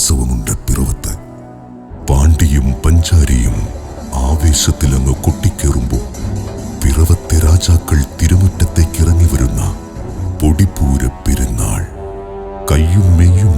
ഉത്സവമുണ്ട് പിറവത്ത് പാണ്ടിയും പഞ്ചാരിയും ആവേശത്തിലങ്ങ് കൊട്ടിക്കേറുമ്പോൾ പിറവത്തെ രാജാക്കൾ തിരുമുറ്റത്തേക്ക് ഇറങ്ങി വരുന്ന പൊടിപ്പൂര പെരുന്നാൾ. കയ്യും മെയ്യും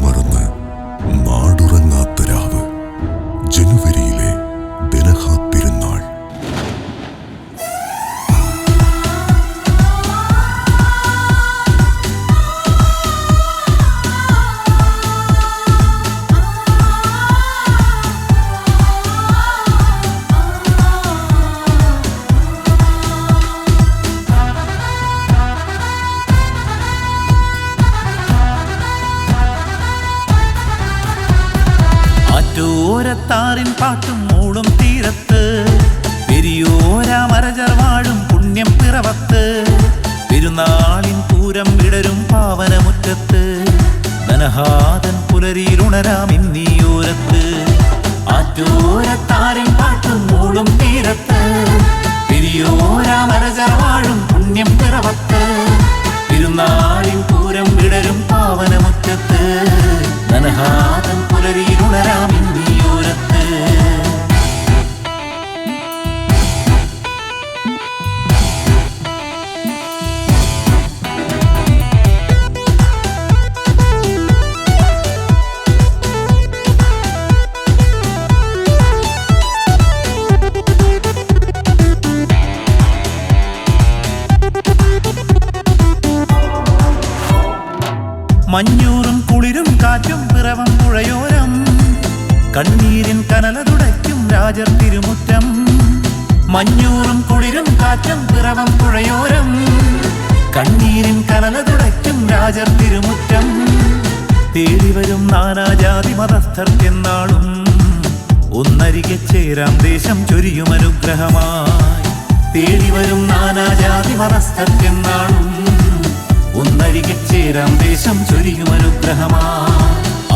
ആറ്റോരത്താറിൻ പാട്ടും മൂളും തീരത്ത്. പെരിയോര വാഴും പുണ്യം പിറവത്ത്. പെരുന്നാളിൻ പൂരം വിടരും പാവനമുറ്റത്ത്. നനഹാതൻ പുലരിയിലുണരാം ഇന്നീയോരത്ത്. ആറ്റോരത്താറിൻ പാട്ടും മൂളും തീരത്ത്. പെരിയോര വാഴും പുണ്യം പിറവത്ത്. പെരുന്നാളിൻ പൂരം വിടരും പാവനമുറ്റത്ത്. നനഹാതൻ പുലരിയിലുണരാം മഞ്ഞൂറും കുളിരും കാറ്റും പിറവം പുഴയോരം. കണ്ണീരിൻ കനല തുടയ്ക്കും രാജർ തിരുമുറ്റം. മഞ്ഞൂറും കുളിരും കാറ്റും പിറവം പുഴയോരം. കണ്ണീരിൻ കനല തുടയ്ക്കും രാജർ തിരുമുറ്റം. തേടി വരും നാനാജാതി എന്നാളും. ഒന്നരികെ ചേരാം ദേശം ചൊരിയും അനുഗ്രഹമായി. തേടി വരും നാനാജാതി മതസ്ഥർ ഒന്നരികെ ചേരാം ദേശം ചൊരിയും അനുഗ്രഹമാ.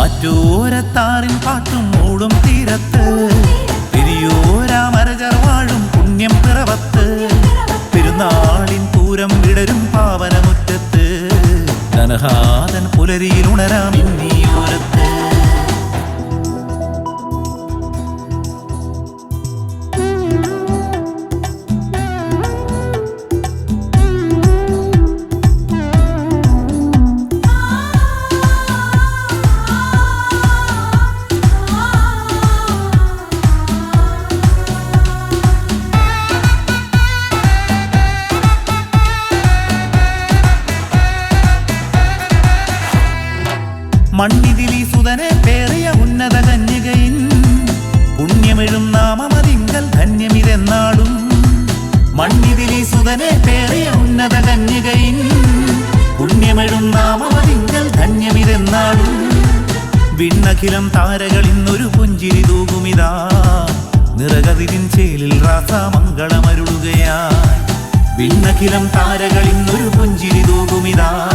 ആറ്റോരത്താറിൻ പാട്ടും മൂടും തീരത്ത്. പെരിയോരാമരചർ വാഴും പുണ്യം പിറവത്ത്. മണ്ണിതിലി സുതനെ പേറിയ ഉന്നത കന്യകയിൻ. പുണ്യമെഴും നാമമതിങ്കൽ ധന്യമിതെന്നാളും മണ്ണിതിലി സുതനെ പേറിയ ഉന്നത കന്യകയിൻ. പുണ്യമെഴും നാമമതിങ്കൽ ധന്യമിതെന്നാളും വിണ്ണഖിലം താരകളിന്നൊരു പുഞ്ചിരി തൂകുമിതാ. നിറകതിരിൻ ചേലിൽ രാസാമംഗളമരുളുകയായി വിണ്ണഖിലം താരകളിന്നൊരു പുഞ്ചിരി തൂകുമിതാ.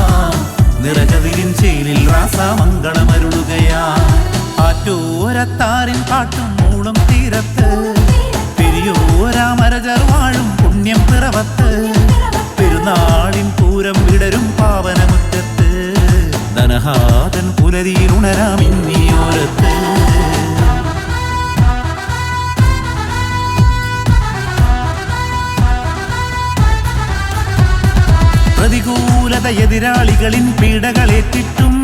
പാട്ടും മൂളും തീരത്ത്. പെരിയോരാ വാഴും പുണ്യം പിറവത്ത്. പെരുന്നാളിൻ പൂരം വിടരും പാവനമുറ്റത്ത്. ധനഹാതൻ പുലരിയിൽ ഉണരാം ഇന്നിയോരത്ത്. പ്രതികൂലത എതിരാളികളിൻ പീഡകളേറ്റിട്ടും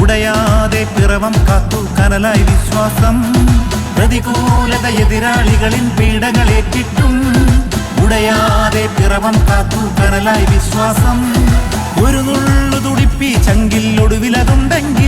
ഉടയാതെ പിറവം കാത്തു കനലായി വിശ്വാസം. പ്രതികൂലത എതിരാളികളിൽ പീഡകളേറ്റിട്ടും ഉടയാതെ പിറവം കാത്തു കനലായി വിശ്വാസം. ഒരു നുള്ളു തുടിപ്പി ചങ്കിൽ ഒടുവിലതുണ്ടെങ്കിൽ